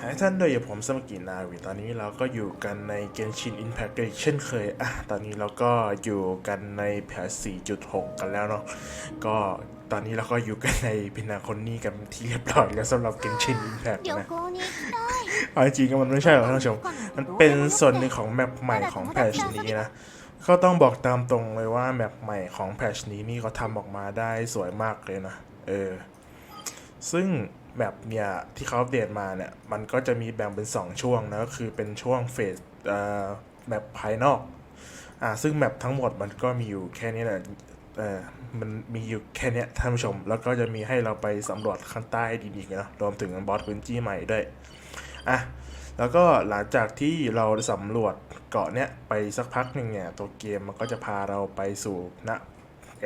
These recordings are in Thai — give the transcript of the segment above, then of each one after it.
หายท่านโดยผมสมกินนาวีตอนนี้เราก็อยู่กันในเกมชินอินแพคกันเช่นเคยอะตอนนี้เราก็อยู่กันในแผน4.6 กันแล้วเนาะก็ตอนนี้เราก็อยู่กันในพินาคนนี่กันที่เรียบร้อยแล้วสำหรับเกมชินอินแพคนะเอาจริงก็มันไม่ใช่หรอกท่านผู้ชมมันเป็นส่วนหนึ่งของแมปใหม่ของแพชนี้นะก็ต้องบอกตามตรงเลยว่าแมปใหม่ของแพชนี้นี่เขาทำออกมาได้สวยมากเลยนะเออซึ่ง แมปเนี่ยที่เขาอัปเดตมาเนี่ยมันก็จะมีแบ่งเป็น 2 ช่วงนะก็คือเป็นช่วงเฟสเอ่อแมปภายนอกอ่าซึ่งแมปทั้งหมดมันก็มีอยู่แค่นี้แหละเออมันมีอยู่แค่นี้ท่านผู้ชม แล้วก็จะมีให้เราไปสำรวจข้างใต้ดีอีกนะรวมถึงบอสพื้นที่ใหม่ด้วยอะแล้วก็หลังจากที่เราสำรวจเกาะเนี้ยไปสักพักหนึ่งเนี่ยตัวเกมมันก็จะพาเราไปสู่ณ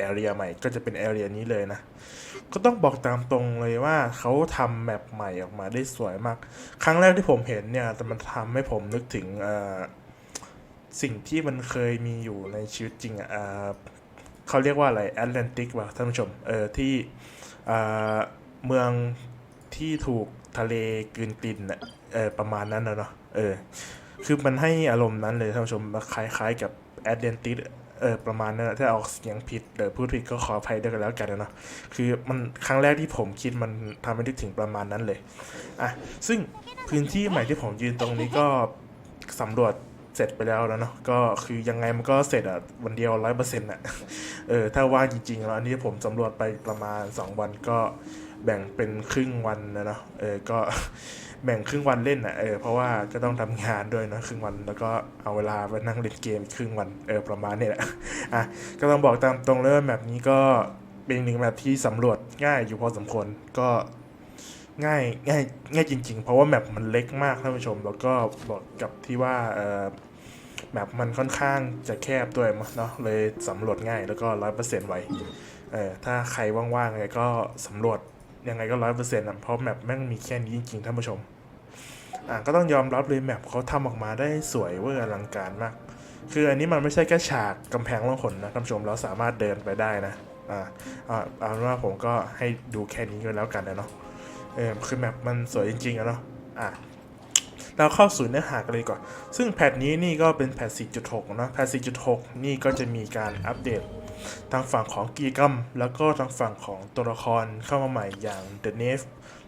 แอเรียใหม่ก็จะเป็นแอเรียนี้เลยนะ ก็ต้องบอกตามตรงเลยว่าเขาทำแมปใหม่ออกมาได้สวยมาก ครั้งแรกที่ผมเห็นเนี่ยแต่มันทำให้ผมนึกถึงอสิ่งที่มันเคยมีอยู่ในชีวิตจริงอะเขาเรียกว่าอะไรแอตแลนติกว่ะท่านผู้ชมเออที่เมืองที่ถูกทะเลกืนกินอะเออประมาณนั้นนะเนาะเออคือมันให้อารมณ์นั้นเลยท่านผู้ชมคล้ายๆกับแอดเดนติส เออประมาณนั้นถ้าออกเสียงผิดหรือพูดผิดก็ขออภัยด้วยกันแล้วกันนะเนาะคือมันครั้งแรกที่ผมคิดมันทำให้นึกถึงประมาณนั้นเลยอะซึ่งพื้นที่ใหม่ที่ผมยืนตรงนี้ก็สำรวจเสร็จไปแล้วแล้วเนาะก็คือยังไงมันก็เสร็จอะวันเดียวร้อยเปอร์เซ็นต์อะเออถ้าว่างจริงๆแล้วอันนี้ผมสำรวจไปประมาณ2วันก็แบ่งเป็นครึ่งวันนะเนาะเออก็ แบ่งครึ่งวันเล่นอะเออเพราะว่าก็ต้องทำงานด้วยเนอะครึ่งวันแล้วก็เอาเวลาไปนั่งเล่นเกมครึ่งวันเออประมาณนี้แหละอะก็ต้องบอกตามตรงเลยว่าแบบนี้ก็เป็นหนึ่งแบบที่สำรวจง่ายอยู่พอสมควรก็ง่ายง่ายง่ายจริง ๆ เพราะว่าแมปมันเล็กมากท่านผู้ชม แล้วก็บอกกับที่ว่าเออแมปมันค่อนข้างจะแคบด้วยมั้งเนาะเลยสำรวจง่ายแล้วก็ร้อยเปอร์เซ็นต์ไวเออถ้าใครว่างๆไงก็สำรวจ ยังไงก็ร้อยเปอร์เซ็นต์นะเพราะแมปแม่งมีแค่นี้จริงๆท่านผู้ชม อะก็ต้องยอมรับเลยแมปเขาทำออกมาได้สวยเวอร์อลังการมาก คืออันนี้มันไม่ใช่แค่ฉากกำแพงล่องหนนะท่านผู้ชมเราสามารถเดินไปได้นะอ่าอ่าเอาเป็นว่าผมก็ให้ดูแค่นี้ก็แล้วกันนะเนาะเออคือแมปมันสวยจริงๆอะเนาะอะ เราเข้าสู่เนื้อหากันเลยก่อน ซึ่งแพทนี้นี่ก็เป็นแพท 4.6 นะ แพท 4.6 นี่ก็จะมีการอัปเดตทางฝั่งของกีกัมแล้วก็ทางฝั่งของตัวละครเข้ามาใหม่อย่าง The n e f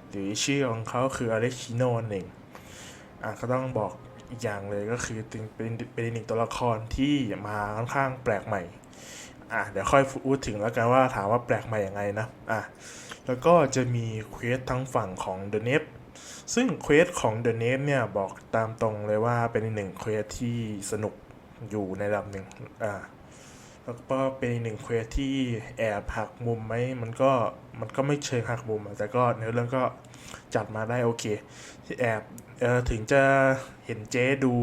หรือชื่อของเขาคือ a l e x i n o นั่นเองอะก็ต้องบอกอีกอย่างเลยก็คือเป็นเป็นหนึ่งตัวละครที่มาค่อนข้างแปลกใหม่อะเดี๋ยวค่อยพูดถึงแล้วกันว่าถามว่าแปลกใหม่ยังไงนะอะแล้วก็จะมีเควสทั้งฝั่งของ The n e p ซึ่งเควสของ The n e เนี่ยบอกตามตรงเลยว่าเป็นหนึ่งเควสที่สนุกอยู่ในระดับหนึ่งอ่าแล้วก็เป็นหนึ่งเควสที่แอบหักมุมไหมมันก็มันก็ไม่เชิงหักมุมแต่ก็เนื้อเรื่องก็จัดมาได้โอเคที่แอบเออถึงจะเห็นเจ๊ดู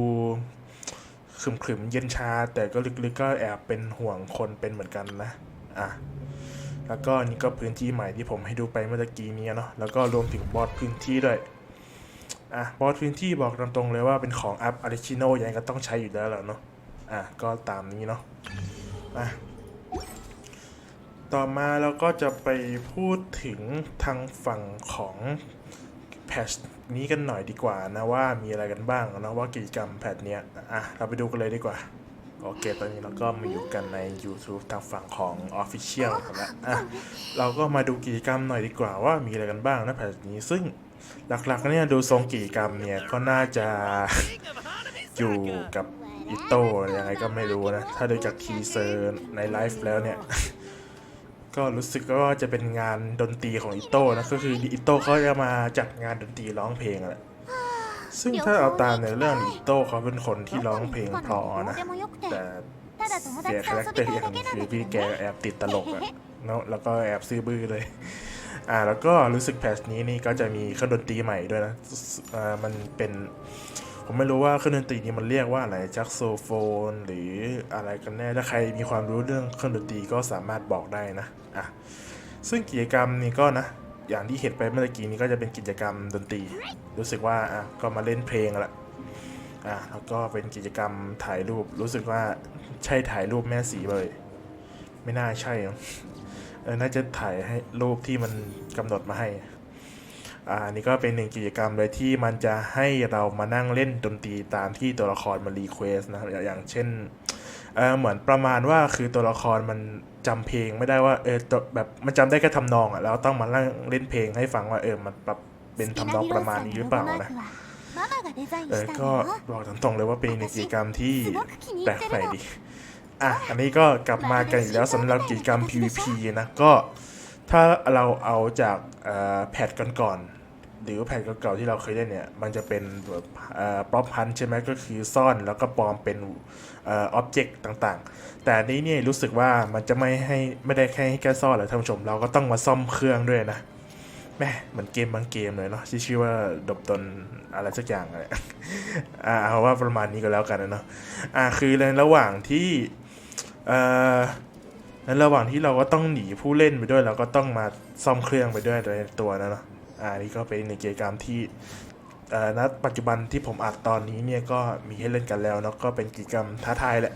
ขึมขึมเย็นชา แต่ก็ลึกๆก็แอบเป็นห่วงคนเป็นเหมือนกันนะอะแล้วก็นี่ก็พื้นที่ใหม่ที่ผมให้ดูไปเมื่อกี้นี้เนาะแล้วก็รวมถึงบอสพื้นที่ด้วย อะบอสพื้นที่บอกตามตรงเลยว่าเป็นของอัพอาริชิโนยังไงก็ต้องใช้อยู่แล้วแหละเนาะอะก็ตามนี้เนาะอะต่อมาเราก็จะไปพูดถึงทางฝั่งของแพทนี้กันหน่อยดีกว่านะว่ามีอะไรกันบ้างนะว่ากิจกรรมแพทเนี้ยอะเราไปดูกันเลยดีกว่า โอเค ตอนนี้เราก็มาอยู่กันใน YouTube ทางฝั่งของ Official กันแล้วอะเราก็มาดูกิจกรรมหน่อยดีกว่าว่ามีอะไรกันบ้างนะแพทนี้ซึ่ง หลักๆเนี่ยดูทรงกี่กรรมเนี่ยก็น่าจะอยู่กับอิโต้ยังไงก็ไม่รู้นะ ถ้าดูจากทีเซอร์ในไลฟ์แล้วเนี่ย ก็รู้สึกว่าจะเป็นงานดนตรีของอิโต้นะ ก็คืออิโต้เขาจะมาจัดงานดนตรีร้องเพลงแหละซึ่งถ้าเอาตามในเรื่องอิโต้เขาเป็นคนที่ร้องเพลงเพราะนะ แต่เสียคาแรคเตอร์อย่างคือพี่แกแอบติดตลกอะแล้วก็แอบซื้อบื้อเลย อ่าแล้วก็รู้สึกแพทนี้นี่ก็จะมีเครื่องดนตรีใหม่ด้วยนะอ่ามันเป็นผมไม่รู้ว่าเครื่องดนตรีนี้มันเรียกว่าอะไรแจ็คโซโฟน หรืออะไรกันแน่ถ้าใครมีความรู้เรื่องเครื่องดนตรีก็สามารถบอกได้นะอะซึ่งกิจกรรมนี้ก็นะ อย่างที่เห็นไปเมื่อกี้นี้ก็จะเป็นกิจกรรมดนตรี รู้สึกว่าอะก็มาเล่นเพลงละอะแล้วก็เป็นกิจกรรมถ่ายรูปรู้สึกว่าใช่ถ่ายรูปแม่สีเลย ไม่น่าใช่นะ อน่าจะถ่ายให้รูปที่มันกำหนดมาให้อ่านี่ก็เป็นหนึ่งกิจกรรมเลยที่มันจะให้เรามานั่งเล่นดนตรีตามที่ตัวละครมันรีเควสนะครับอย่างเช่นเออเหมือนประมาณว่าคือตัวละครมันจำเพลงไม่ได้ว่าเออแบบมันจำได้แค่ทำนองอะแล้วต้องมานั่งเล่นเพลงให้ฟังว่าเออมันปรับเป็นทำนองประมาณนี้หรือเปล่านะเออก็บอกตรงๆเลยว่าเป็นหนึ่งกิจกรรมที่แปลกใหม่ดี อะ อันนี้ก็กลับมากันอีกแล้วสำหรับกิจกรรม PVP นะ ก็ถ้าเราเอาจากเอ่อแพทก่อนๆหรือแพทเก่าๆที่เราเคยเล่นเนี่ย มันจะเป็นแบบป๊อปพันใช่ไหมก็คือซ่อนแล้วก็ปลอมเป็นเออ็อบเจกต์ต่างๆ แต่อันนี้เนี่ยรู้สึกว่ามันจะไม่ให้ไม่ได้แค่ให้แค่ซ่อนแหละท่านผู้ชมเราก็ต้องมาซ่อมเครื่องด้วยนะแม่เหมือนเกมบางเกมเลยเนาะที่ชื่อว่าดบตนอะไรสักอย่างอะไรอ่าเอาว่าประมาณนี้ก็แล้วกันนะเนาะอ่าคือในระหว่างที่ เอ่อในระหว่างที่เราก็ต้องหนีผู้เล่นไปด้วยเราก็ต้องมาซ่อมเครื่องไปด้วยในตัวนะเนาะอ่านี่ก็เป็นในกิจกรรมที่เอ่อณปัจจุบันที่ผมอัดตอนนี้เนี่ยก็มีให้เล่นกันแล้วเนาะก็เป็นกิจกรรมท้าทายแหละ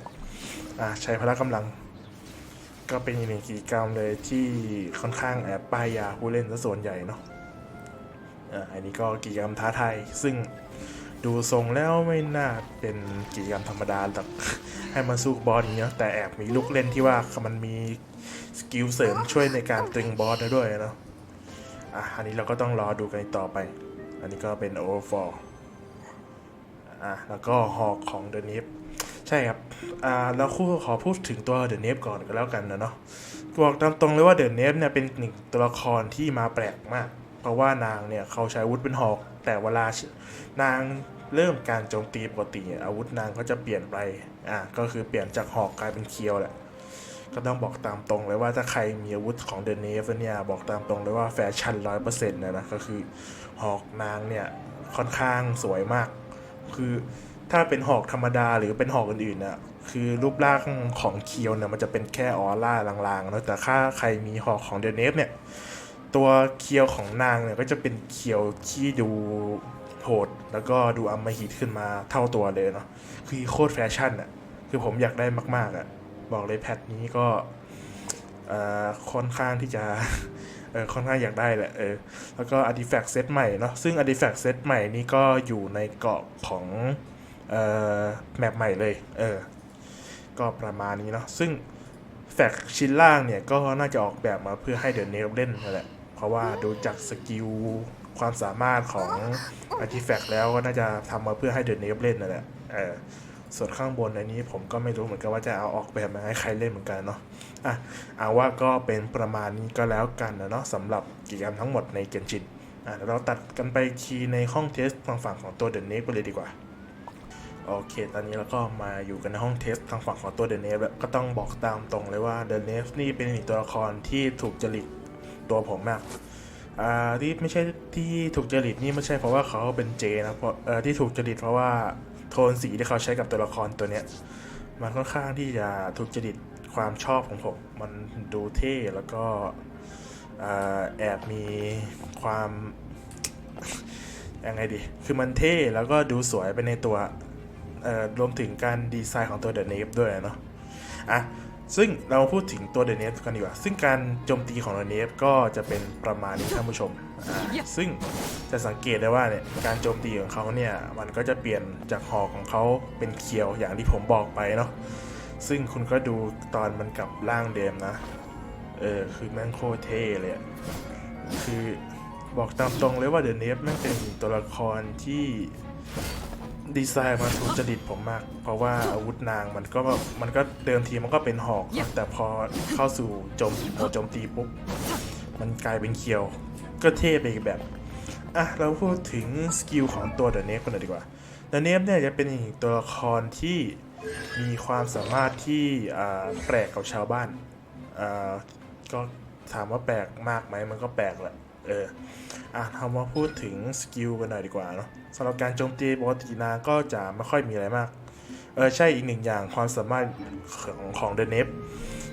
อ่าใช้พละกำลัง ก็เป็นอีกหนึ่งกิจกรรมเลยที่ค่อนข้างแอบป้ายยาผู้เล่นซะส่วนใหญ่เนาะอ่าอันนี้ก็กิจกรรมท้าทายซึ่ง ดูทรงแล้วไม่น่าเป็นกิจกรรมธรรมดาหรอกให้มันสู้บอสอย่างเงี้ยแต่แอบมีลูกเล่นที่ว่ามันมีสกิลเสริมช่วยในการตึงบอสได้ด้วยเนาะอะอันนี้เราก็ต้องรอดูกันต่อไป อันนี้ก็เป็นโอเวอร์ฟอร์อะแล้วก็หอกของเดนิฟใช่ครับอ่าแล้วคู่ขอพูดถึงตัวเดอะเนฟก่อนก็แล้วกันนะเนาะบอกตามตรงเลยว่าเดอะเนฟเนี่ยเป็นหนึ่งตัวละครที่มาแปลกมาก เพราะว่านางเนี่ยเขาใช้วุธเป็นหอก แต่เวลานางเริ่มการโจมตีปกติอาวุธนางก็จะเปลี่ยนไปอ่าก็คือเปลี่ยนจากหอกกลายเป็นเคียวแหละก็ต้องบอกตามตรงเลยว่าถ้าใครมีอาวุธของเดอะเนฟเนี่ยบอกตามตรงเลยว่าแฟชั่นร้อยเปอร์เซ็นต์นะนะก็คือหอกนางเนี่ยค่อนข้างสวยมาก คือถ้าเป็นหอกธรรมดาหรือเป็นหอกอื่นๆน่ะคือรูปร่างของเคียวเนี่ยมันจะเป็นแค่ออร่าลางๆเนอะแต่ถ้าใครมีหอกของเดนเนฟเนี่ย ตัวเคียวของนางเนี่ยก็จะเป็นเคียวที่ดูโหดแล้วก็ดูอำมหิตขึ้นมาเท่าตัวเลยเนาะคือโคตรแฟชั่นอะคือผมอยากได้มาก ๆอะบอกเลยแพทนี้ก็ค่อนข้างที่จะเออค่อนข้างอยากได้แหละเออแล้วก็ Artifact เซตใหม่เนาะซึ่ง Artifact เซตใหม่นี้ก็อยู่ในเกาะของเอ่อแมปใหม่เลยเออก็ประมาณนี้เนาะซึ่งแฟกชิ้นล่างเนี่ยก็น่าจะออกแบบมาเพื่อให้เด e นเนลเล่นนั่นแหละ เพราะว่าดูจากสกิลความสามารถของ Artifact แล้วก็น่าจะทำมาเพื่อให้เด e นเนลเล่นนั่นแหละเออส่วนข้างบนในนี้ผมก็ไม่รู้เหมือนกันว่าจะเอาออกแบบมาให้ใครเล่นเหมือนกันเนาะอะเอาว่าก็เป็นประมาณนี้ก็แล้วกันนะเนาะสำหรับกิจกรรมทั้งหมดในเกนชินอะเดี๋ยวเราตัดกันไปคีย์ในห้องเทสทางฝั่งของตัวเดนเนฟไปเลยดีกว่า โอเค ตอนนี้เราก็มาอยู่กันในห้องเทสทางฝั่งของตัวเดนเนฟแล้วก็ต้องบอกตามตรงเลยว่าเดนเนฟนี่เป็นอีกตัวละครที่ถูกจริต ตัวผมมากอ่าที่ไม่ใช่ที่ถูกจริตนี่ไม่ใช่เพราะว่าเขาเป็นเจนะเพราะเอ่อที่ถูกจริตเพราะว่าโทนสีที่เขาใช้กับตัวละครตัวเนี้ยมันค่อนข้างที่จะถูกจริตความชอบของผมมันดูเท่แล้วก็แอบมีความยังไงดี คือมันเท่แล้วก็ดูสวยไปในตัวรวมถึงการดีไซน์ของตัวเดอะเนฟด้วยเนาะอะ ซึ่งเรามาพูดถึงตัวเดอะเนฟกันดีกว่า ซึ่งการโจมตีของเดอะเนฟก็จะเป็นประมาณนี้ท่านผู้ชมอ่าซึ่งจะสังเกตได้ว่าเนี่ยการโจมตีของเขาเนี่ย มันก็จะเปลี่ยนจากหอกของเขาเป็นเคียวอย่างที่ผมบอกไปเนาะ ซึ่งคุณก็ดูตอนมันกลับร่างเดิมนะ เออ คือแม่งโคตรเท่เลยอะคือบอกตามตรงเลยว่าเดอะเนฟแม่งเป็นตัวละครที่ ดีไซน์มาถูกจริตผมมาก เพราะว่าอาวุธนางมันก็มันก็เดิมทีมันก็เป็นหอกนะแต่พอเข้าสู่โจมโหมดโจมตีปุ๊บ มันกลายเป็นเคียว ก็เท่ไปอีกแบบ อะ เราพูดถึงสกิลของตัวเดอะเนฟกันหน่อยดีกว่าเดอะเนฟเนี่ยจะเป็นอีกตัวละครที่มีความสามารถที่อ่าแปลกกับชาวบ้านอ่าก็ถามว่าแปลกมากไหมมันก็แปลกแหละ เอออะเรามาพูดถึงสกิลกันหน่อยดีกว่าเนาะสำหรับการโจมตีปกตินาก็จะไม่ค่อยมีอะไรมาก เออใช่อีกหนึ่งอย่างความสามารถของของเดนเนฟ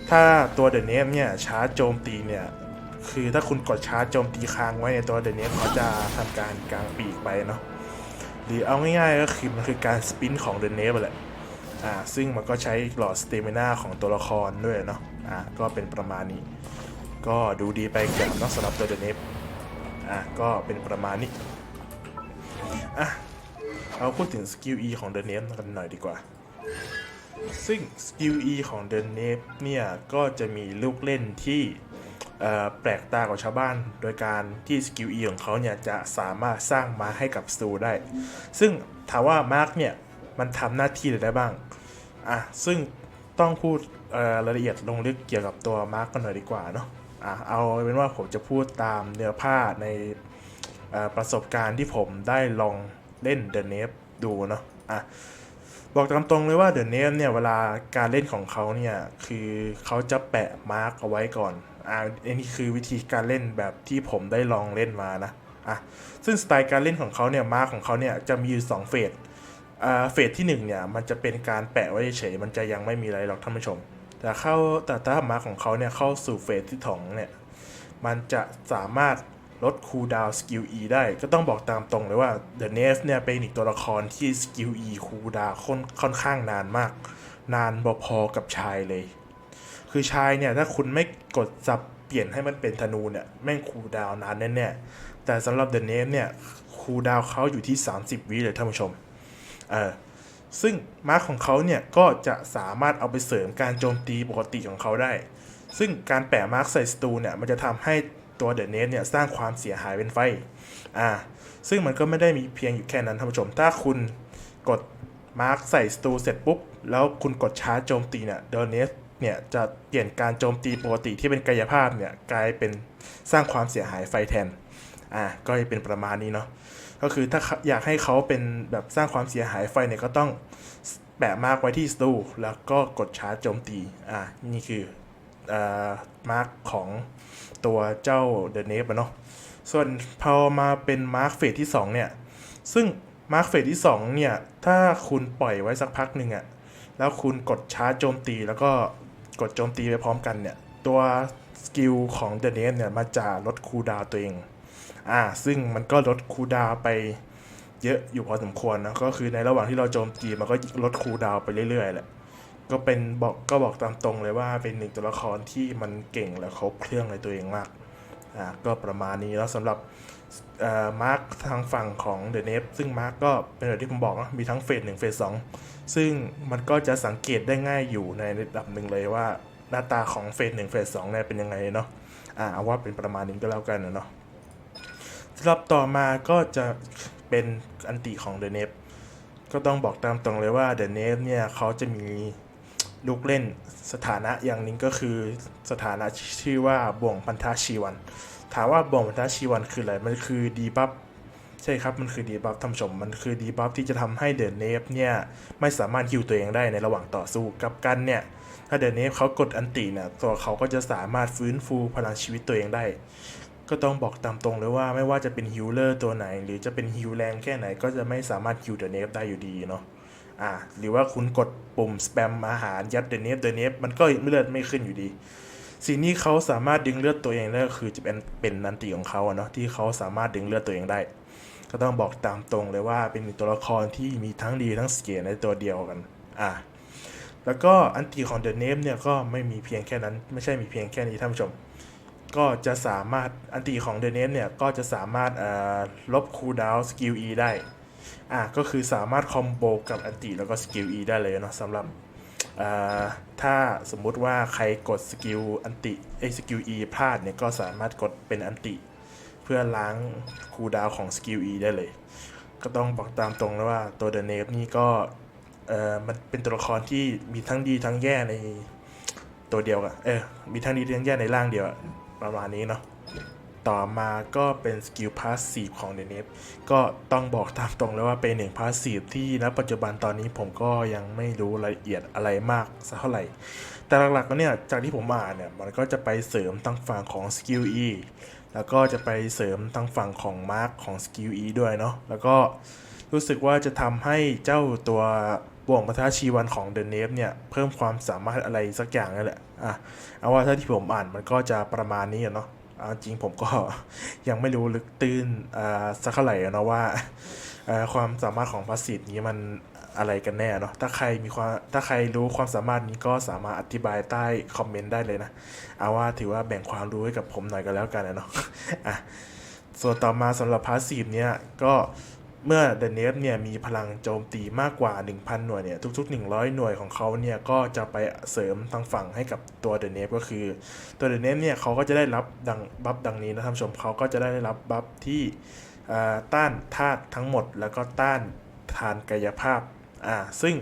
ถ้าตัวเดนเนฟเนี่ยชาร์จโจมตีเนี่ย คือถ้าคุณกดชาร์จโจมตีค้างไว้ในตัวเดนเนฟเขาจะทำการกลางปีกไปเนาะหรือเอาง่ายๆก็คือมันคือการสปินของเดนเนฟแหละอ่าซึ่งมันก็ใช้หลอดสเตมินาของตัวละครด้วยเนาะอ่าก็เป็นประมาณนี้ ก็ดูดีไปกับนอกสำหรับตัวเดนเนฟ อะก็เป็นประมาณนี้อะเราพูดถึงสกิล E ของเดนเนฟกันหน่อยดีกว่า ซึ่งสกิล E ของเดนเนฟเนี่ยก็จะมีลูกเล่นที่แปลกตากว่าชาวบ้าน โดยการที่สกิล E ของเขาเนี่ยจะสามารถสร้างมาให้กับสตูได้ ซึ่งถามว่ามาร์กเนี่ยมันทำหน้าที่อะไรได้บ้าง อะ ซึ่งต้องพูดรายละเอียดลงลึกเกี่ยวกับตัวมาร์กกันหน่อยดีกว่าเนาะ เอาเป็นว่าผมจะพูดตามเนื้อผ้าในประสบการณ์ที่ผมได้ลองเล่น The n a v e ดูเนาะอะบอกตามตรงเลยว่า The n a v e เนี่ยเวลาการเล่นของเขาเนี่ยคือเขาจะแปะมาร์กเอาไว้ก่อนอะอันนี้คือวิธีการเล่นแบบที่ผมได้ลองเล่นมานะอะซึ่งสไตล์การเล่นของเขาเนี่ยมาร์กของเขาเนี่ยจะมีอยู่สองเฟสอ่าเฟสที่หนึ่งเนี่ยมันจะเป็นการแปะไว้เฉยมันจะยังไม่มีอะไรหรอกท่านผู้ชม แต่เข้าแต่ถ้ามาของเขาเนี่ยเข้าสู่เฟสที่สองเนี่ยมันจะสามารถลดคูลดาวสกิล E ได้ ก็ต้องบอกตามตรงเลยว่า The n e f เนี่ยเป็นอีกตัวละครที่สกิล E คูลดาวค่อนค่อนข้างนานมาก นานพอๆกับชายเลย คือชายเนี่ยถ้าคุณไม่กดสับเปลี่ยนให้มันเป็นธนูเนี่ยแม่งคูลดาวนานแน่ๆแต่สำหรับ The n e f เนี่ยคูลดาวเขาอยู่ที่ 30 วิเลยท่านผู้ชม เออ ซึ่งมาร์คของเขาเนี่ยก็จะสามารถเอาไปเสริมการโจมตีปกติของเขาได้ ซึ่งการแปะมาร์คใส่สตูเนี่ยมันจะทำให้ตัวเดอะเนสเนี่ยสร้างความเสียหายเป็นไฟ อ่า ซึ่งมันก็ไม่ได้มีเพียงอยู่แค่นั้นท่านผู้ชม ถ้าคุณกดมาร์คใส่สตูเสร็จปุ๊บ แล้วคุณกดชาร์จโจมตีเนี่ยเดอะเนสเนี่ยจะเปลี่ยนการโจมตีปกติที่เป็นกายภาพเนี่ยกลายเป็นสร้างความเสียหายไฟแทน อ่า ก็จะเป็นประมาณนี้เนาะ ก็คือถ้าอยากให้เขาเป็นแบบสร้างความเสียหายไฟเนี่ยก็ต้องแปะมาร์กไว้ที่สตูแล้วก็กดชาร์จโจมตี อ่า นี่คืออ่อมาร์กของตัวเจ้าเดอะเนฟเนาะส่วนพอมาเป็นมาร์กเฟสที่ 2 เนี่ย ซึ่งมาร์กเฟสที่ 2 เนี่ย ถ้าคุณปล่อยไว้สักพักหนึ่งอะแล้วคุณกดชาร์จโจมตี แล้วก็กดโจมตีไปพร้อมกันเนี่ย ตัวสกิลของเดอะเนฟเนี่ยมันจะลดคูดาวตัวเอง อ่า ซึ่งมันก็ลดคูดาวไปเยอะอยู่พอสมควรนะ ก็คือในระหว่างที่เราโจมตีมันก็ลดคูดาวไปเรื่อยๆแหละ ก็เป็นบอกก็บอกตามตรงเลยว่าเป็นหนึ่งตัวละครที่มันเก่งและครบเครื่องในตัวเองมาก อ่า ก็ประมาณนี้แล้วสำหรับอ่อมาร์คทางฝั่งของเดอะเนฟซึ่งมาร์คก็เป็นแบบที่ผมบอกนะมีทั้งเฟสหนึ่งเฟสสองซึ่งมันก็จะสังเกตได้ง่ายอยู่ในระดับหนึ่งเลยว่าหน้าตาของเฟสหนึ่งเฟสสองเนี่ยเป็นยังไงเนาะอ่าเอาว่าเป็นประมาณนี้ก็แล้วกันนะเนาะ รับต่อมาก็จะเป็นอันติของ The n e p ก็ต้องบอกตามตรงเลยว่า The n e p เนี่ยเขาจะมีลูกเล่นสถานะอย่างหนึงก็คือสถานะชื่อว่าบ่วงพันธะชีวัน ถามว่าบ่วงพันธะชีวันคืออะไร มันคือดีบัฟใช่ครับ มันคือดีบัฟท่านผู้ชม มันคือดีบัฟที่จะทำให้เด e n เนฟเนี่ยไม่สามารถฮิวตัวเองได้ในระหว่างต่อสู้กับกันเนี่ย ถ้าเด e n เนฟเขากดอันติเนี่ยตัวเขาก็จะสามารถฟื้นฟูพลังชีวิตตัวเองได้ ก็ต้องบอกตามตรงเลยว่าไม่ว่าจะเป็นฮิลเลอร์ตัวไหน หรือจะเป็นฮิลแรงแค่ไหนก็จะไม่สามารถฮิลเดอะเนฟได้อยู่ดีเนาะอ่าหรือว่าคุณกดปุ่มสแปมอาหารยัดเดอะเนฟเดอะเนฟมันก็เลือดไม่ขึ้นอยู่ดีสิ่งนี้เขาสามารถดึงเลือดตัวเองได้ก็คือจะเป็นเป็นนันติของเขาเนาะที่เขาสามารถดึงเลือดตัวเองได้ ก็ต้องบอกตามตรงเลยว่าเป็นตัวละครที่มีทั้งดีทั้งเสียในตัวเดียวกันอ่าแล้วก็อันติของเดอะเนฟเนี่ยก็ไม่มีเพียงแค่นั้น ไม่ใช่มีเพียงแค่นี้ท่านผู้ชม ก็จะสามารถอันตีของเดนเนสเนี่ย ก็จะสามารถลบคูลดาวสกิล E ได้อะก็คือสามารถคอมโบกับอันติแล้วก็สกิล E ได้เลยเนาะสำหรับถ้าสมมุติว่าใครกดสกิลอันติไอสกิล E พลาดเนี่ย ก็สามารถกดเป็นอันติ เพื่อล้างคูลดาวของสกิล E ได้เลย ก็ต้องบอกตามตรงแล้วว่าตัวเดนเนฟนี่ก็มันเป็นตัวละครที่มีทั้งดีทั้งแย่ในตัวเดียวอะเออมีทั้งดีทั้งแย่ในร่างเดียวอะ ประมาณนี้เนาะต่อมาก็เป็นสกิลพาสซีฟของเดนเนฟก็ต้องบอกตามตรงเลยว่าเป็นหนึ่งพาสซีฟที่ณปัจจุบันตอนนี้ผมก็ยังไม่รู้รายละเอียดอะไรมากสักเท่าไหร่ แต่หลักๆแล้วเนี่ยจากที่ผมอ่านเนี่ยมันก็จะไปเสริมตั้งฝั่งของสกิล E แล้วก็จะไปเสริมทางฝั่งของมาร์กของสกิล E ด้วยเนาะแล้วก็รู้สึกว่าจะทำให้เจ้าตัว วงปะทชีวันของเดนเนฟเนี่ย เพิ่มความสามารถอะไรสักอย่างนั่นแหละ อะ เอาว่าถ้าที่ผมอ่านมันก็จะประมาณนี้เนาะจริงผมก็ยังไม่รู้ลึกตื้นอ่าสักเท่าไหร่อะเนาะว่าความสามารถของพาสซีนี้มันอะไรกันแน่เนาะ ถ้าใครมีความ ถ้าใครรู้ความสามารถนี้ก็สามารถอธิบายใต้คอมเมนต์ได้เลยนะ เอาว่าถือว่าแบ่งความรู้ให้กับผมหน่อยก็แล้วกันนะเนาะ อะ ส่วนต่อมาสำหรับพาสซีฟเนี่ยก็ เมื่อเดนเนฟเนี่ยมีพลังโจมตีมากกว่า 1,000 หน่วยเนี่ยทุก ๆ 100 หน่วยของเขาเนี่ยก็จะไปเสริมทางฝั่งให้กับตัวเดนเนฟก็คือ ตัวเดนเนฟเนี่ยเขาก็จะได้รับดังบัฟดังนี้นะท่านผู้ชมเขาก็จะได้รับบัฟที่ต้านธาตุทั้งหมด แล้วก็ต้านทานกายภาพอ่าซึ่ง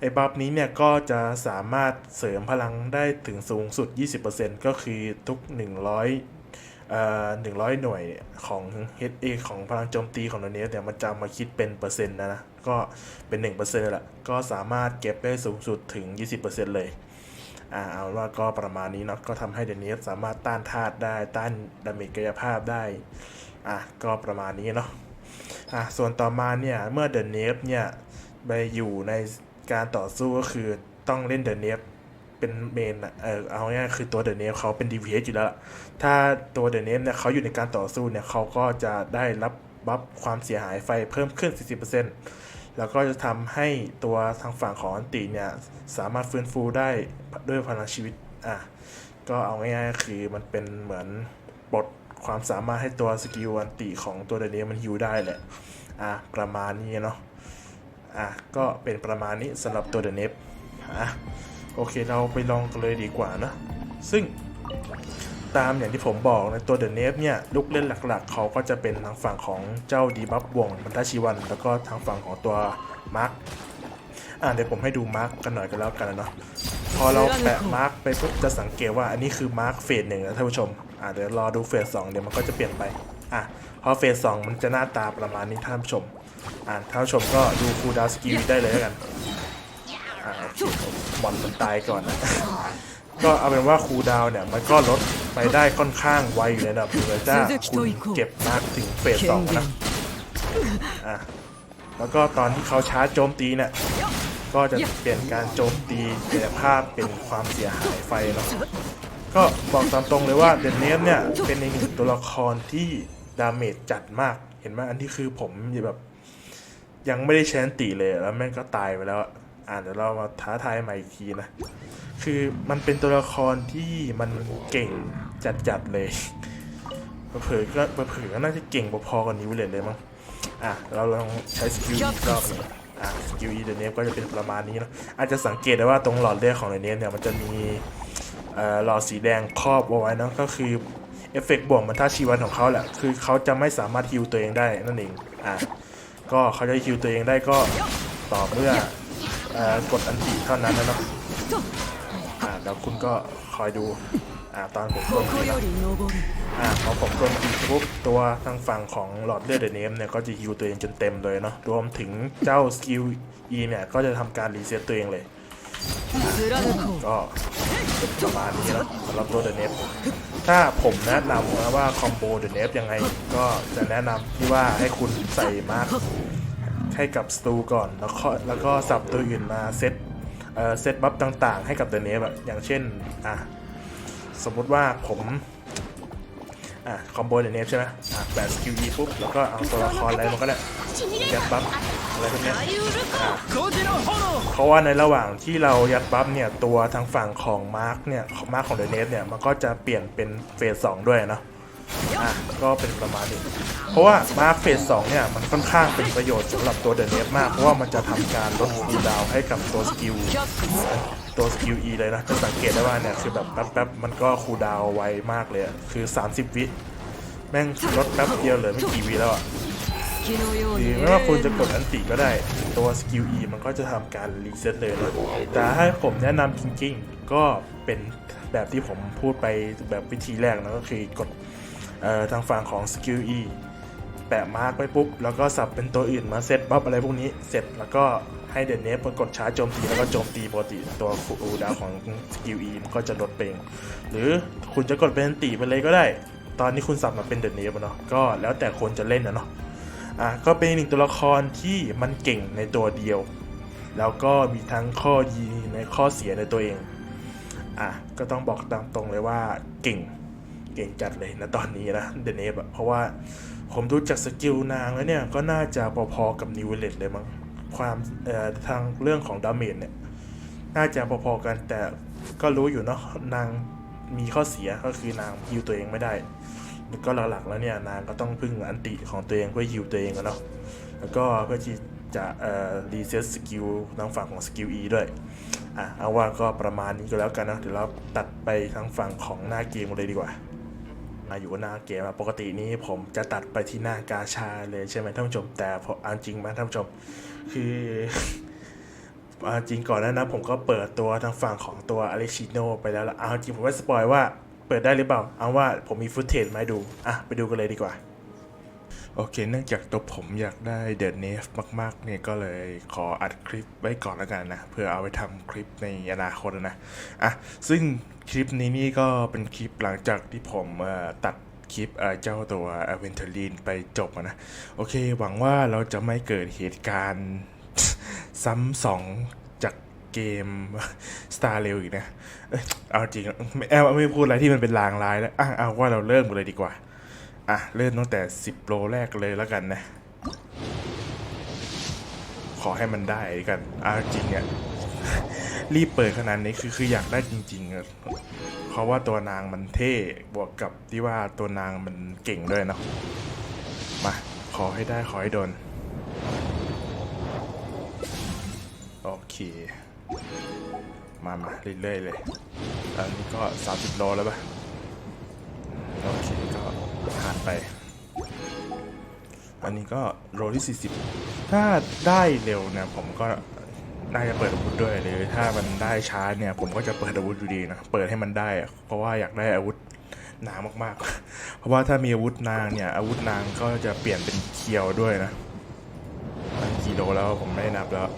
ไอ้บัฟนี้เนี่ยก็จะสามารถเสริมพลังได้ถึงสูงสุด 20%ก็คือทุก 100 เอ่อ100หน่วยของ HA ของพลังโจมตีของโดเนสเนี่ยมันจะมาคิดเป็นเปอร์เซ็นต์นะนะ ก็เป็น1%เลยแหละ ก็สามารถเก็บได้สูงสุดถึง 20%เลยอ่าเอาว่าก็ประมาณนี้เนาะก็ทำให้เดนเนสสามารถต้านธาตุได้ต้านดาเมจกายภาพได้อะก็ประมาณนี้เนาะอะส่วนต่อมาเนี่ยเมื่อเดอะเนฟเนี่ยไปอยู่ในการต่อสู้ก็คือต้องเล่นเดอะเนฟ เป็นเมนอะเออเอาง่ายๆคือตัวเดอะเนฟเขาเป็น DPS อยู่แล้ว ถ้าตัวเดอะเนฟเนี่ยเขาอยู่ในการต่อสู้เนี่ยเขาก็จะได้รับบัฟความเสียหายไฟเพิ่มขึ้น 40%แล้วก็จะทำให้ตัวทางฝั่งของอันติเนี่ย สามารถฟื้นฟูได้ด้วยพลังชีวิตอะก็เอาง่ายๆคือมันเป็นเหมือนปลดความสามารถให้ตัวสกิลอันติของตัวเดยวนี้มันฮิวได้แหละ อะ ประมาณนี้เนาะ อะ ก็เป็นประมาณนี้สำหรับตัวเดเนฟอะ โอเคเราไปลองกันเลยดีกว่านะ ซึ่งตามอย่างที่ผมบอกในตัวเดอะเนฟเนี่ยลูกเล่นหลักๆ เขาก็จะเป็นทางฝั่งของเจ้าดีบัฟบ่วงบันทชีวัน แล้วก็ทางฝั่งของตัวมาร์คอะเดี๋ยวผมให้ดูมาร์กกันหน่อยกันแล้วกันนะเนาะพอเราแปะมาร์กไปปุ๊บจะสังเกตว่าอันนี้คือมาร์กเฟสหนึ่งนะท่านผู้ชมอะเดี๋ยวรอดูเฟสสองเดี๋ยวมันก็จะเปลี่ยนไปอะพอเฟสสองมันจะหน้าตาประมาณนี้ท่านผู้ชมอะท่านผู้ชมก็ดูคูลดาวน์สกิลได้เลยแล้วกัน บอลมันตายก่อนนะก็เอาเป็นว่าคูดาวเนี่ยมันก็ลดไปได้ค่อนข้างไวอยู่ในระดับนึงเลยถ้าคุณเก็บมาร์กถึงเฟสสองนะอะแล้วก็ตอนที่เขาชาร์จโจมตีเนี่ยก็จะเปลี่ยนการโจมตีกายภาพเป็นความเสียหายไฟเนาะก็บอกตามตรงเลยว่าเดนเนสเนี่ยเป็นอีกหนึ่งตัวละครที่ดาเมจจัดมากเห็นไหมอันที่คือผมแบบยังไม่ได้ใช้อันติเลยแล้วแม่งก็ตายไปแล้ว อ่าเดี๋ยวเรามาท้าทายใหม่อีกทีนะ คือมันเป็นตัวละครที่มันเก่งจัดๆเลยเผลอก็เผลอก็น่าจะเก่งพอๆกับนิวเลยเลยมั้งอะเราลองใช้สกิลอีกรอบนึงอะสกิลอีเดเนฟก็จะเป็นประมาณนี้นะอาจจะสังเกตได้ว่าตรงหลอดเลือดของเดเนฟเนี่ยมันจะมีหลอดสีแดงครอบเอาไว้นะก็คือเอฟเฟกต์บ่วงมันท่าชีวันของเขาแหละ คือเขาจะไม่สามารถฮิวตัวเองได้นั่นเอง อะ ก็เขาจะฮิวตัวเองได้ก็ต่อเมื่อ กดอันติเท่านั้นนะเนาะแล้วคุณก็คอยดูอตอนผมโดนอ่าพอผมโดนตีปุ๊บตัวทางฝั่งของหลอดเลือดเดนเนมเนี่ยก็จะฮิวตัวเองจนเต็มเลยเนาะรวมถึงเจ้าสกิลอีเนี่ยก็จะทำการรีเซ็ตตัวเองเลยก็ประมาณนี้แล้วสำหรับตัวเดนเนฟถ้าผมแนะนำนะว่าคอมโบเดนเนฟยังไงก็จะแนะนำที่ว่าให้คุณใส่มาก ให้กับสตูก่อน แล้วก็แล้วก็สับตัวอื่นมาเซตเอ่อเซตบัฟต่างๆ ให้กับเดเนฟอะอย่างเช่นอะสมมุติว่าผมอะคอมโบเดเนฟใช่ไหมอะแปดสกิล E ปุ๊บแล้วก็เอาตัวละครอะไรมันก็ได้ยัดบัฟอะไรพวกนี้เพราะว่าในระหว่างที่เรายัดบัฟเนี่ยตัวทางฝั่งของมาร์คเนี่ยมาร์คของเดเนฟเนี่ยมันก็จะเปลี่ยนเป็นเฟสสองด้วยเนาะ อะก็เป็นประมาณนี้ เพราะว่ามาเฟสสองเนี่ย มันค่อนข้างเป็นประโยชน์สำหรับตัวเดนเนฟมาก เพราะว่ามันจะทำการลดคูดาวให้กับตัวสกิลตัวสกิล E เลยนะจะสังเกตได้ว่าเนี่ยคือแบบแป๊บแบบมันก็คูดาวไวมากเลยคือ 30 วิแม่งลดแป๊บเดียวเหลือไม่กี่วิแล้วอะหรือไม่ว่าคุณจะกดอันติก็ได้ ตัวสกิล E มันก็จะทำการรีเซ็ตเลยนะแต่ให้ผมแนะนำจริงๆ ก็เป็นแบบที่ผมพูดไปแบบวิธีแรกนะก็คือกด ทางฝั่งของสกิล E แปะมาร์กไปปุ๊บ แล้วก็สับเป็นตัวอื่นมาเซตบัฟอะไรพวกนี้เสร็จแล้วก็ให้เดนเนฟกดชาร์จโจมตีแล้วก็โจมตีปกติตัวคูดาวของสกิล E มันก็จะลดไปเองหรือคุณจะกดเป็นติไปเลยก็ได้ ตอนนี้คุณสับมาเป็นเดอะเนฟเนาะก็แล้วแต่คนจะเล่นนะเนาะอะก็เป็นหนึ่งตัวละครที่มันเก่งในตัวเดียว แล้วก็มีทั้งข้อดีในข้อเสียในตัวเองอะก็ต้องบอกตามตรงเลยว่าเก่ง เก่งจัดเลยนะตอนนี้นะเดนเนฟอะเพราะว่าผมดูจากสกิลนางแล้วเนี่ย ก็น่าจะพอๆกับนิวเลตเลยมั้งความทางเรื่องของดาเมจเนี่ย น่าจะพอๆกันแต่ก็รู้อยู่เนาะนางมีข้อเสียก็คือนางฮิวตัวเองไม่ได้ แล้วก็หลักๆแล้วเนี่ยนางก็ต้องพึ่งอันติของตัวเองเพื่อฮิวตัวเองเนาะแล้วก็เพื่อที่จะรีเซ็ตสกิลทางฝั่งของสกิล E ด้วยอะเอาว่าก็ประมาณนี้ก็แล้วกันนะเดี๋ยวเราตัดไปทางฝั่งของหน้าเกมเลยดีกว่า มาอยู่หน้าเกมปกตินี้ผมจะตัดไปที่หน้ากาชาเลยใช่ไหมท่านผู้ชม แต่พออันจริงมาท่านผู้ชม คืออาจริงก่อนนานะผมก็เปิดตัวทางฝั่งของตัวอเลชิโนไปแล้วละเอาจริงผมไม่สปอยว่าเปิดได้หรือเปล่า เอาว่าผมมีฟุตเทจมาให้ดู อะ ไปดูกันเลยดีกว่า โอเค เนื่องจากตัวผมอยากได้เด e เนฟมากๆเนี่ยก็เลยขออัดคลิปไว้ก่อนแล้วกันนะ เพื่อเอาไปทำคลิปในอนาคตนะ อะ ซึ่งคลิปนี้นี่ก็เป็นคลิปหลังจากที่ผมเอ่อตัดคลิปเอ่อเจ้าตัวอเวนเทอรีนไปจบนะ โอเค หวังว่าเราจะไม่เกิดเหตุการณ์ซ้ำสองจากเกม Star r a i l อีกนะ เอาจริงไม่เอาไม่พูดอะไรที่มันเป็นลางร้ายแล้วอะเอาว่าเราเริ่มกันเลยดีกว่า อะ เริ่มตั้งแต่ 10 โลแรกเลยแล้วกันนะ ขอให้มันได้กันอาจริงอะรีบเปิดขนาดนี้คือคืออยากได้จริงๆอะเพราะว่าตัวนางมันเท่บวกกับที่ว่าตัวนางมันเก่งด้วยเนาะมา ขอให้ได้ขอให้โดน โอเค มามาเรื่อยๆเลย อันนี้ก็ 30 โลแล้วปะโอเค ผ่านไป อันนี้ก็โลที่ 40 ถ้าได้เร็วเนี่ยผมก็น่าจะเปิดอาวุธด้วยหรือถ้ามันได้ช้าเนี่ย ผมก็จะเปิดอาวุธอยู่ดีนะ เปิดให้มันได้ เพราะว่าอยากได้อาวุธนางมากๆ เพราะว่าถ้ามีอาวุธนางเนี่ย อาวุธนางก็จะเปลี่ยนเป็นเคียวด้วยนะกี่โลแล้วผมไม่ได้นับแล้ว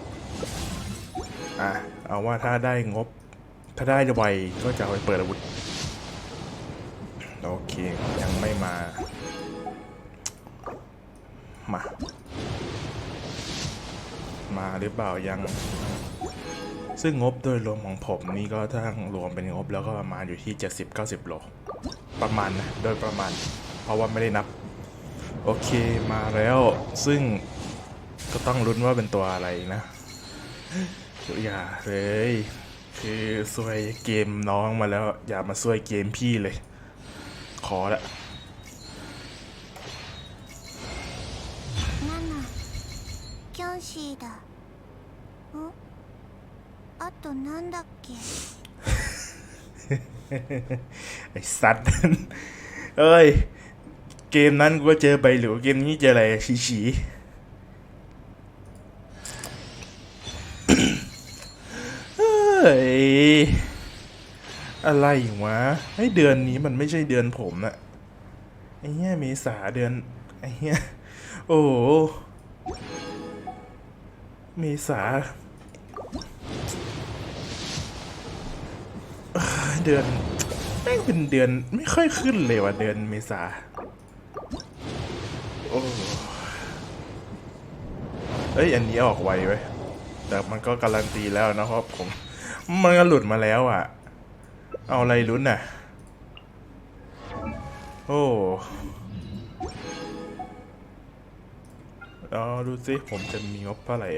อะ เอาว่าถ้าได้งบ ถ้าได้ไวก็จะไปเปิดอาวุธ โอเค ยังไม่มา มา มาหรือเปล่ายัง ซึ่งงบโดยรวมของผมนี่ก็ถ้ารวมเป็นงบแล้วก็ประมาณอยู่ที่ 70-90 โล ประมาณนะ โดยประมาณ เพราะว่าไม่ได้นับ โอเคมาแล้ว ซึ่งก็ต้องลุ้นว่าเป็นตัวอะไรนะอย่าเลย คือซวยเกมน้องมาแล้ว อย่ามาซวยเกมพี่เลย ขอละ ナナキョンシーだんあとなんだっけ ไอ้สัตว์ เอ้ย เกมนั้นกูก็เจอใบหลิวเกมนี้เจออะไรฉีฉี เฮ้ย อะไรวะไอ้เดือนนี้มันไม่ใช่เดือนผมนะไอ้เหี้ยเมษาเดือนไอ้เหี้ยโอ้เมษาเดือนแม่งเป็นเดือนไม่ค่อยขึ้นเลยว่ะเดือนเมษาโอ้เอ้ยอันนี้ออกไวไว้ยแต่มันก็การันตีแล้วนะเพราะผม มันก็หลุดมาแล้วอะ เอาอะไรลุ้นน่ะ โอ้เอาดูสิ ผมจะมีงบเท่าไหร่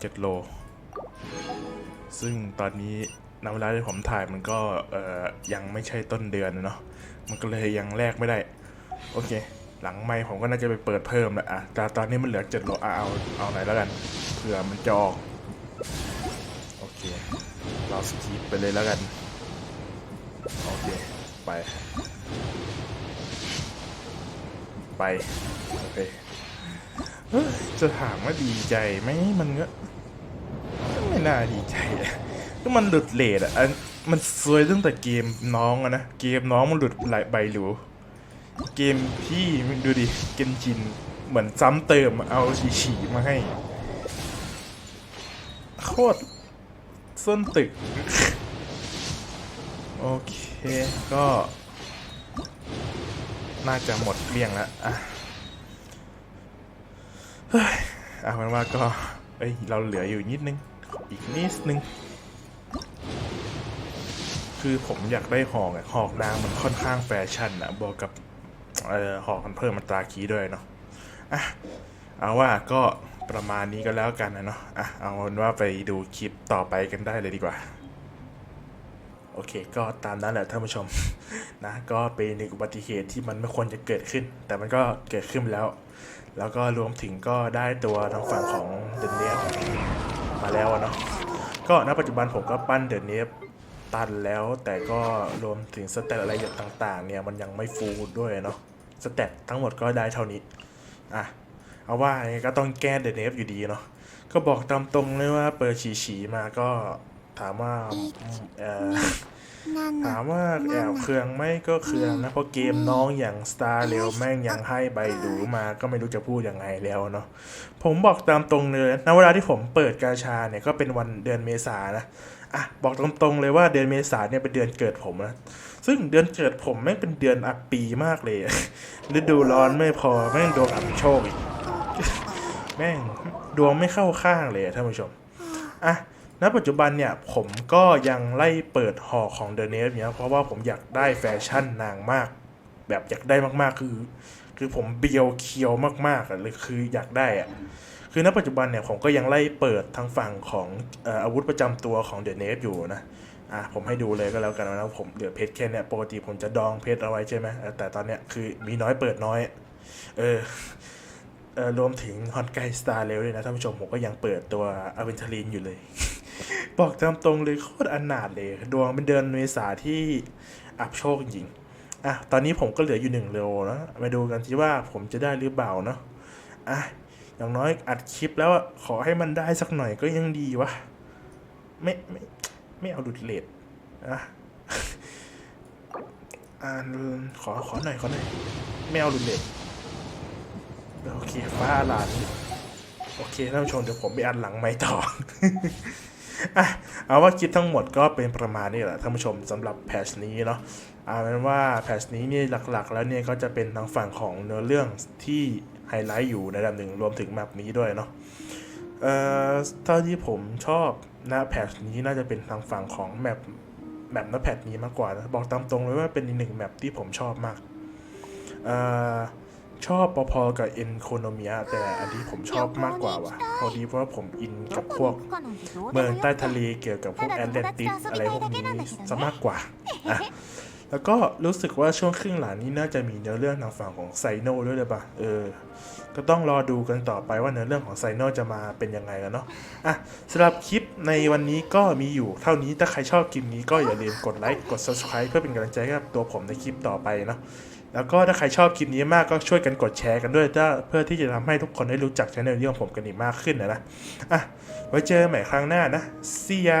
เจ็ดโล ซึ่งตอนนี้ณเวลาที่ผมถ่ายมันก็เอ่อยังไม่ใช่ต้นเดือนนะเนาะ มันก็เลยยังแลกไม่ได้ โอเค หลังไม่ผมก็น่าจะไปเปิดเพิ่มแหละอะแต่ตอนนี้มันเหลือเจ็ดโลอะเอาเอาไหนแล้วกัน เผื่อมันจะออก โอเค เราสกีปไปเลยแล้วกัน ไป ไป โอเค จะถามว่าดีใจไหมมันก็ไม่น่าดีใจก็มันหลุดเลทอะมันซวยตั้งแต่เกมน้องอะนะ เกมน้องมันหลุดหลายใบหรูเกมพี่ดูดิ เกนจินเหมือนซ้ำเติมเอาฉีฉีๆมาให้ โคตรส้นตึก โอเคก็ น่าจะหมดเลี้ยงแล้วอะเฮ้ยเอาเป็นว่าก็เอ้ยเราเหลืออยู่นิดนึง อีกนิดนึง คือผมอยากได้หอกอะหอกนางมันค่อนข้างแฟชั่นอะบวกกับเอ่อหอกมันเพิ่มมันตราคีด้วยเนาะอะเอาว่าก็ประมาณนี้ก็แล้วกันนะเนาะอะเอาเป็นว่าไปดูคลิปต่อไปกันได้เลยดีกว่า โอเค ก็ตามนั้นแหละท่านผู้ชมนะก็เป็นหนึ่งอุบัติเหตุที่มันไม่ควรจะเกิดขึ้น แต่มันก็เกิดขึ้นแล้ว แล้วก็รวมถึงก็ได้ตัวทางฝั่งของเดนเนียมาแล้วเนาะก็ณปัจจุบันผมก็ปั้นเดนเนียตันแล้ว แต่ก็รวมถึงสเตตอะไรอย่างต่าง ๆ เนี่ยมันยังไม่ฟูลด้วยเนาะสเตตทั้งหมดก็ได้เท่านี้อะเอาว่าก็ต้องแก้เดนเนฟอยู่ดีเนาะก็บอกตามตรงเลยว่าเปิดฉีฉีๆมาก็ ถามว่าเอ่อナถามナว่าแอบเครืองไหม่ก็เครืองนะเพราะเกมน้องอย่าง Star เร็วแม่งยังให้ใบหรูมาก็ไม่รู้จะพูดยังไงแล้วเนาะผมบอกตามตรงเลยณเวลาที่ผมเปิดกาชาเนี่ยก็เป็นวันเดือนเมษานะอะบอกตรงๆเลยว่าเดือนเมษาเนี่ยเป็นเดือนเกิดผมนะซึ่งเดือนเกิดผมแม่งเป็นเดือนอับปีมากเลยฤดูร้อนไม่พอแม่งดวงอับโชคอีกแม่งดวงไม่เข้าข้างเลยอะท่านผู้ชมอะ ณปัจจุบันเนี่ยผมก็ยังไล่เปิดห่อของเดอะเนฟเนี่ยเพราะว่าผมอยากได้แฟชั่นนางมาก แบบอยากได้มากๆคือ คือผมเบียวเคียวมากๆอะเลยคืออยากได้อะคือณปัจจุบันเนี่ยผมก็ยังไล่เปิดทางฝั่งของอออาวุธประจำตัวของเดอะเนฟอยู่นะอะผมให้ดูเลยก็แล้วกันนะผมเหลือเพชรแค่เนี่ยปกติผมจะดองเพชรเอาไว้ใช่ไหมแต่ตอนเนี้ยคือมีน้อยเปิดน้อย เออรวมถึงฮอนไกสตาร์เร็วเลยนะท่านผู้ชมผมก็ยังเปิดตัวอเวนทารินอยู่เลย บอกตามตรงเลยโคตรอนาถเลย ดวงเป็นเดือนเมษาที่อับโชคจริงอะตอนนี้ผมก็เหลืออยู่หนึ่งโลนะมาดูกันที่ว่าผมจะได้หรือเปล่าเนาะอะอย่างน้อยอัดคลิปแล้วขอให้มันได้สักหน่อยก็ยังดีวะไม่ไม่ไม่เอาดุดเลดอะอ่าขอขอหน่อยขอหน่อยไม่เอาดุดเลดโอเคฟ้าหลานโอเคท่านผู้ชมเดี๋ยวผมไปอันหลังไม่ต่อ อะเอาว่าคลิปทั้งหมดก็เป็นประมาณนี้แหละท่านผู้ชมสำหรับแพชนี้เนาะเอาเป็นว่าแพชนี้นี่หลักๆ แล้วเนี่ยก็จะเป็นทางฝั่งของเนื้อเรื่องที่ไฮไลท์อยู่ในระดับหนึ่งรวมถึงแมปนี้ด้วยเนาะเอ่อเท่าที่ผมชอบนะแพชนี้น่าจะเป็นทางฝั่งของแมปแมปนะแพทนี้มากกว่านะบอกตามตรงเลยว่าเป็นอีกหนึ่งแมปที่ผมชอบมากเอ่อ ชอบพอๆกับเอ็นโคโนเมียแต่อันที่ผมชอบมากกว่าว่ะพอดีเพราะว่าผมอินกับพวกเมืองใต้ทะเลเกี่ยวกับพวกแอตแลนติสอะไรพวกนี้ซะมากกว่าอะแล้วก็รู้สึกว่าช่วงครึ่งหลังนี้น่าจะมีเนื้อเรื่องทางฝั่งของไซโนด้วยเลยปะเออ ก็ต้องรอดูกันต่อไปว่าเนื้อเรื่องของไซโนจะมาเป็นยังไงแล้วเนาะ อะสำหรับคลิปในวันนี้ก็มีอยู่เท่านี้ ถ้าใครชอบคลิปนี้ก็อย่าลืมกดไลค์ กด subscribe เพื่อเป็นกำลังใจให้กับตัวผมในคลิปต่อไปเนาะ แล้วก็ถ้าใครชอบคลิปนี้มากก็ช่วยกันกดแชร์กันด้วยเพื่อที่จะทำให้ทุกคนได้รู้จักช่องนี้ของผมกันอีกมากขึ้นนะนะอะไว้เจอใหม่ครั้งหน้านะ see ya